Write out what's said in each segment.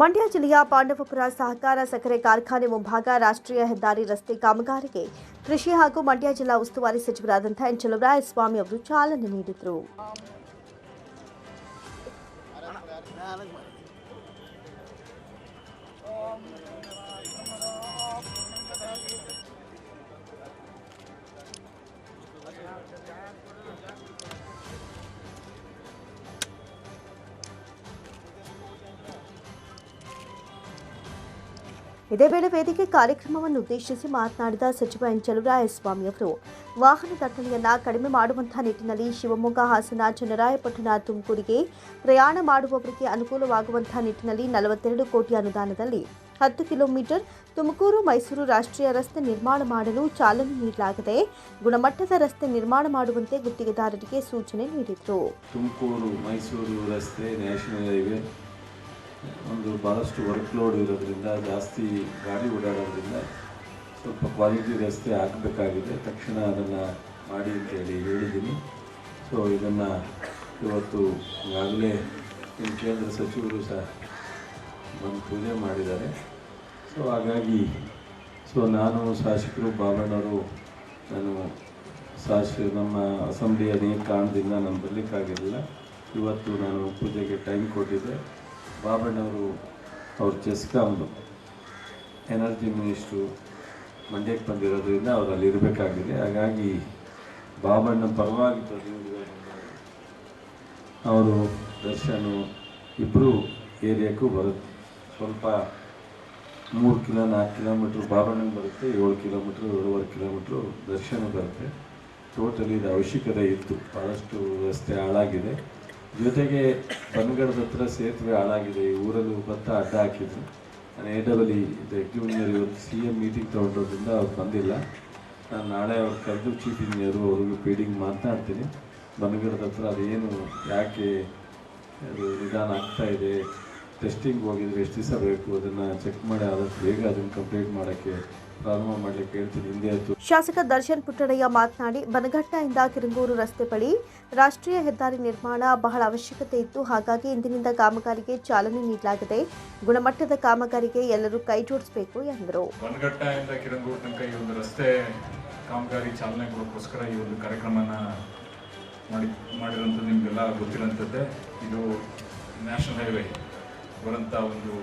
ಮಂಡ್ಯ ಜಿಲ್ಲೆಯ ಪಾಂಡವಪುರ ಸಹಕಾರ ಸಕ್ಕರೆ ಕಾರ್ಖಾನೆ ಮುಂಭಾಗ ರಾಷ್ಟ್ರೀಯ ಹೆದ್ದಾರಿ ರಸ್ತೆ ಕಾಮಗಾರಿಗೆ ಕೃಷಿ ಹಾಗೂ ಮಂಡ್ಯ ಜಿಲ್ಲಾ ಉಸ್ತುವಾರಿ ಸಚಿವರಾದಂಥ ಎನ್ ಚಲುವರಾಯಸ್ವಾಮಿ ಅವರು ಚಾಲನೆ ನೀಡಿದರು. ಇದೇ ವೇಳೆ ವೇದಿಕೆ ಕಾರ್ಯಕ್ರಮವನ್ನು ಉದ್ದೇಶಿಸಿ ಮಾತನಾಡಿದ ಸಚಿವ ಎನ್ ಚಲುವರಾಯಸ್ವಾಮಿ ಅವರು, ವಾಹನ ದಟ್ಟಣೆಯನ್ನು ಕಡಿಮೆ ಮಾಡುವಂತಹ ನಿಟ್ಟಿನಲ್ಲಿ ಶಿವಮೊಗ್ಗ, ಹಾಸನ, ಚನ್ನರಾಯಪಟ್ಟಣ, ತುಮಕೂರಿಗೆ ಪ್ರಯಾಣ ಮಾಡುವವರಿಗೆ ಅನುಕೂಲವಾಗುವಂತಹ ನಿಟ್ಟಿನಲ್ಲಿ ನಲವತ್ತೆರಡು ಕೋಟಿ ಅನುದಾನದಲ್ಲಿ ಹತ್ತು ಕಿಲೋಮೀಟರ್ ತುಮಕೂರು, ಮೈಸೂರು ರಾಷ್ಟ್ರೀಯ ರಸ್ತೆ ನಿರ್ಮಾಣ ಮಾಡಲು ಚಾಲನೆ ನೀಡಲಾಗಿದೆ. ಗುಣಮಟ್ಟದ ರಸ್ತೆ ನಿರ್ಮಾಣ ಮಾಡುವಂತೆ ಗುತ್ತಿಗೆದಾರರಿಗೆ ಸೂಚನೆ ನೀಡಿದರು. ತುಮಕೂರು, ಮೈಸೂರು ರಸ್ತೆ ನ್ಯಾಷನಲ್ ಹೈವೇ ಒಂದು ಭಾಳಷ್ಟು ವರ್ಕ್ ಲೋಡ್ ಇರೋದ್ರಿಂದ, ಜಾಸ್ತಿ ಗಾಡಿ ಓಡಾಡೋದ್ರಿಂದ ಸ್ವಲ್ಪ ಕ್ವಾಲಿಟಿ ರಸ್ತೆ ಆಗಬೇಕಾಗಿದೆ. ತಕ್ಷಣ ಅದನ್ನು ಮಾಡಿ ಅಂತೇಳಿ ಹೇಳಿದ್ದೀನಿ. ಸೊ ಇದನ್ನು ಇವತ್ತು ಈಗಾಗಲೇ ನಿಮ್ಮ ಕೇಂದ್ರ ಸಚಿವರು ಸಹ ಬಂದು ಪೂಜೆ ಮಾಡಿದ್ದಾರೆ. ಸೊ ಹಾಗಾಗಿ ಸೊ ನಾನು ಶಾಸಕರು ಬಾಬಣ್ಣವರು, ನಾನು ಶಾಸ ನಮ್ಮ ಅಸೆಂಬ್ಲಿಯ ಕಾರಣದಿಂದ ನಾನು ಬರಲಿಕ್ಕಾಗಿರಲಿಲ್ಲ. ಇವತ್ತು ನಾನು ಪೂಜೆಗೆ ಟೈಮ್ ಕೊಟ್ಟಿದ್ದೆ. ಬಾಬಣ್ಣವರು ಅವ್ರ ಚೆಸ್ಕಾಮ್ದು ಎನರ್ಜಿ ಮಿನಿಸ್ಟ್ರು ಮಂಡ್ಯಕ್ಕೆ ಬಂದಿರೋದ್ರಿಂದ ಅವರು ಅಲ್ಲಿ ಇರಬೇಕಾಗಿದೆ. ಹಾಗಾಗಿ ಬಾಬಣ್ಣ ಪರವಾಗಿ ಅವರು, ದರ್ಶನು ಇಬ್ಬರು ಏರಿಯಾಕ್ಕೂ ಬರುತ್ತೆ. ಸ್ವಲ್ಪ ಮೂರು ಕಿಲೋ, ನಾಲ್ಕು ಕಿಲೋಮೀಟ್ರ್ ಬಾಬಣ್ಣಂಗೆ ಬರುತ್ತೆ, ಏಳು ಕಿಲೋಮೀಟ್ರ್, ಏಳುವರೆ ಕಿಲೋಮೀಟ್ರು ದರ್ಶನ ಬರುತ್ತೆ. ಟೋಟಲಿ ಇದು ಅವಶ್ಯಕತೆ ಇತ್ತು. ಭಾಳಷ್ಟು ರಸ್ತೆ ಹಾಳಾಗಿದೆ. ಜೊತೆಗೆ ಬನ್ಗಡದ ಹತ್ರ ಸೇತುವೆ ಹಾಳಾಗಿದೆ. ಈ ಊರಲ್ಲಿ ಭತ್ತ ಅಡ್ಡ ಹಾಕಿದ್ರು. ನಾನು ಎ ಡಬಲ್ ಇ ಇಂಜಿನಿಯರ್ ಇವತ್ತು ಸಿ ಎಂ ಮೀಟಿಂಗ್ ತೊಗೊಂಡಿರೋದ್ರಿಂದ ಅವ್ರು ಬಂದಿಲ್ಲ. ನಾನು ನಾಳೆ ಅವ್ರು ಕರೆದು ಚೀಫ್ ಇಂಜಿನಿಯರು ಅವ್ರಿಗೆ ಪೀಡಿಂಗ್ ಮಾತನಾಡ್ತೀನಿ. ಬನ್ಗಡದ ಹತ್ರ ಅದೇನು ಯಾಕೆ ಅದು ನಿಧಾನ ಆಗ್ತಾ ಇದೆ? ಟೆಸ್ಟಿಂಗ್ ಹೋಗಿದ್ರೆ ಎಷ್ಟು ದಿವಸ ಬೇಕು ಅದನ್ನು ಚೆಕ್ ಮಾಡಿ ಆದಷ್ಟು ಬೇಗ ಅದನ್ನು ಕಂಪ್ಲೀಟ್ ಮಾಡೋಕ್ಕೆ ಪ್ರಾರಂಭ ಮಾಡಲಿಕ್ಕೆ ಹೇಳ್ತೀನಿ. ಹಿಂದೆ ಆಯಿತು. ಶಾಸಕ ದರ್ಶನ್ ಪುಟ್ಟಣಯ್ಯ ಮಾತನಾಡಿ ಬನಘಟ್ಟದಿಂದ ಕಿರಂಗೂರು ರಸ್ತೆ ಬಳಿ ರಾಷ್ಟ್ರೀಯ ಹೆದ್ದಾರಿ ನಿರ್ಮಾಣ ಬಹಳ ಅವಶ್ಯಕತೆ ಇತ್ತು. ಹಾಗಾಗಿ ಇಂದಿನಿಂದ ಕಾಮಗಾರಿಗೆ ಚಾಲನೆ ನೀಡಲಾಗಿದೆ. ಗುಣಮಟ್ಟದ ಕಾಮಗಾರಿಗೆ ಎಲ್ಲರೂ ಕೈ ಜೋಡಿಸಬೇಕು ಎಂದರು. ಬನಘಟ್ಟದಿಂದ ಕಿರಂಗೂರು ತನಕ ಈ ಒಂದು ರಸ್ತೆ ಕಾಮಗಾರಿ ಚಾಲನೆ ಕೊಡೋಕ್ಕೋಸ್ಕರ ಈ ಒಂದು ಕಾರ್ಯಕ್ರಮನ ಮಾಡಿ ಮಾಡಿರೋಂಥದ್ದು ನಿಮಗೆಲ್ಲ ಗೊತ್ತಿರೋಂಥದ್ದೇ. ಇದು ನ್ಯಾಷನಲ್ ಹೈವೇ ಬರೋಂಥ ಒಂದು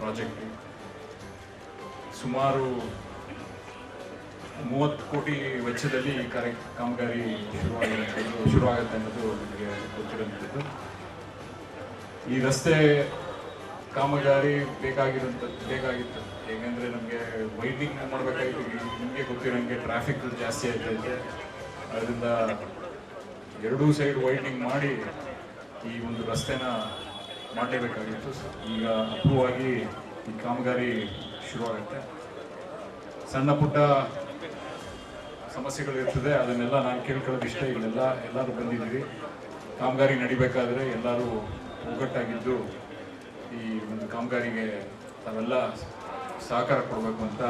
ಪ್ರಾಜೆಕ್ಟ್ ಸುಮಾರು ಮೂವತ್ತು ಕೋಟಿ ವೆಚ್ಚದಲ್ಲಿ ಈ ಕಾರ್ಯ, ಕಾಮಗಾರಿ ಶುರುವಾಗಿರೋಂಥದ್ದು ಶುರುವಾಗುತ್ತೆ ಅನ್ನೋದು ನಿಮಗೆ ಗೊತ್ತಿರೋಂಥದ್ದು ಈ ರಸ್ತೆ ಕಾಮಗಾರಿ ಬೇಕಾಗಿರೋಂಥ ಬೇಕಾಗಿತ್ತು. ಹೇಗೆಂದರೆ ನಮಗೆ ವೈಟಿಂಗ್ ಮಾಡಬೇಕಾಗಿತ್ತು. ನಿಮಗೆ ಗೊತ್ತಿರೋಂಗೆ ಟ್ರಾಫಿಕ್ ಜಾಸ್ತಿ ಆಗ್ತೈತೆ ಅದರಿಂದ ಎರಡೂ ಸೈಡ್ ವೈಟಿಂಗ್ ಮಾಡಿ ಈ ಒಂದು ರಸ್ತೆನ ಮಾಡಲೇಬೇಕಾಗಿತ್ತು. ಈಗ ಅಪ್ರೂವ್ ಆಗಿ ಈ ಕಾಮಗಾರಿ ಶುರುವಾಗುತ್ತೆ. ಸಣ್ಣ ಪುಟ್ಟ ಸಮಸ್ಯೆಗಳು ಇರ್ತದೆ, ಅದನ್ನೆಲ್ಲ ನಾನು ಕೇಳ್ಕೊಳ್ಳೋದು ಇಷ್ಟ ಇಲ್ಲೆಲ್ಲ ಎಲ್ಲರೂ ಬಂದಿದ್ದೀವಿ ಕಾಮಗಾರಿ ನಡಿಬೇಕಾದ್ರೆ ಎಲ್ಲರೂ ಒಗ್ಗಟ್ಟಾಗಿದ್ದು ಈ ಒಂದು ಕಾಮಗಾರಿಗೆ ತಾವೆಲ್ಲ ಸಹಕಾರ ಕೊಡಬೇಕು ಅಂತ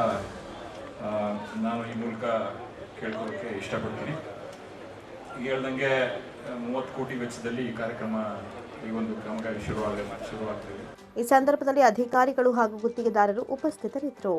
ನಾನು ಈ ಮೂಲಕ ಕೇಳ್ಕೊಳ್ಳೋಕ್ಕೆ ಇಷ್ಟಪಡ್ತೀನಿ. ಈಗ ಹೇಳ್ದಂಗೆ, ಮೂವತ್ತು ಕೋಟಿ ವೆಚ್ಚದಲ್ಲಿ ಈ ಕಾರ್ಯಕ್ರಮ ಈ ಒಂದು ಶುರುವಾಗ್ತದೆ. ಈ ಸಂದರ್ಭದಲ್ಲಿ ಅಧಿಕಾರಿಗಳು ಹಾಗೂ ಗುತ್ತಿಗೆದಾರರು ಉಪಸ್ಥಿತರಿದ್ದರು.